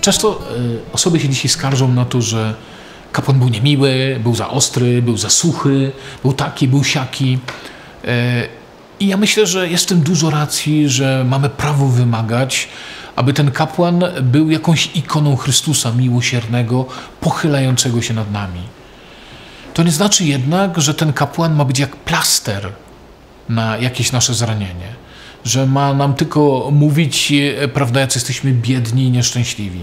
Często y, osoby się dzisiaj skarżą na to, że kapłan był niemiły, był za ostry, był za suchy, był taki, był siaki. Y, I ja myślę, że jest w tym dużo racji, że mamy prawo wymagać, aby ten kapłan był jakąś ikoną Chrystusa miłosiernego, pochylającego się nad nami. To nie znaczy jednak, że ten kapłan ma być jak plaster na jakieś nasze zranienie, że ma nam tylko mówić, e, prawda, jak jesteśmy biedni i nieszczęśliwi.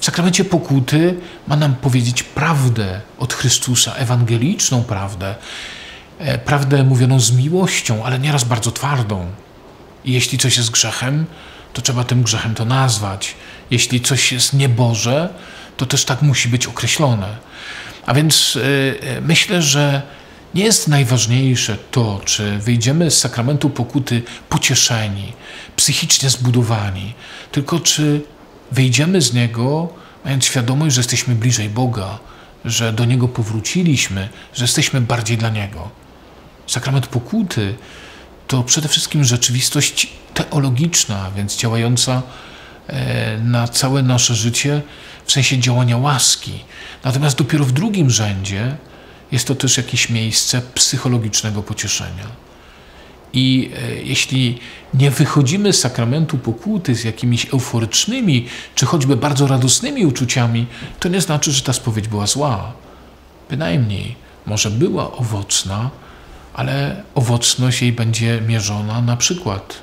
W sakramencie pokuty ma nam powiedzieć prawdę od Chrystusa, ewangeliczną prawdę, e, prawdę mówioną z miłością, ale nieraz bardzo twardą. I jeśli coś jest grzechem, to trzeba tym grzechem to nazwać. Jeśli coś jest nieboże, to też tak musi być określone. A więc yy, myślę, że nie jest najważniejsze to, czy wyjdziemy z sakramentu pokuty pocieszeni, psychicznie zbudowani, tylko czy wyjdziemy z niego mając świadomość, że jesteśmy bliżej Boga, że do Niego powróciliśmy, że jesteśmy bardziej dla Niego. Sakrament pokuty to przede wszystkim rzeczywistość teologiczna, więc działająca e, na całe nasze życie w sensie działania łaski. Natomiast dopiero w drugim rzędzie jest to też jakieś miejsce psychologicznego pocieszenia. I e, jeśli nie wychodzimy z sakramentu pokuty z jakimiś euforycznymi, czy choćby bardzo radosnymi uczuciami, to nie znaczy, że ta spowiedź była zła. Bynajmniej, może była owocna, ale owocność jej będzie mierzona na przykład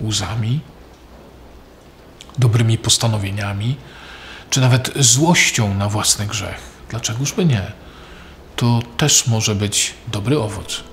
łzami, dobrymi postanowieniami, czy nawet złością na własny grzech. Dlaczegoż by nie? To też może być dobry owoc.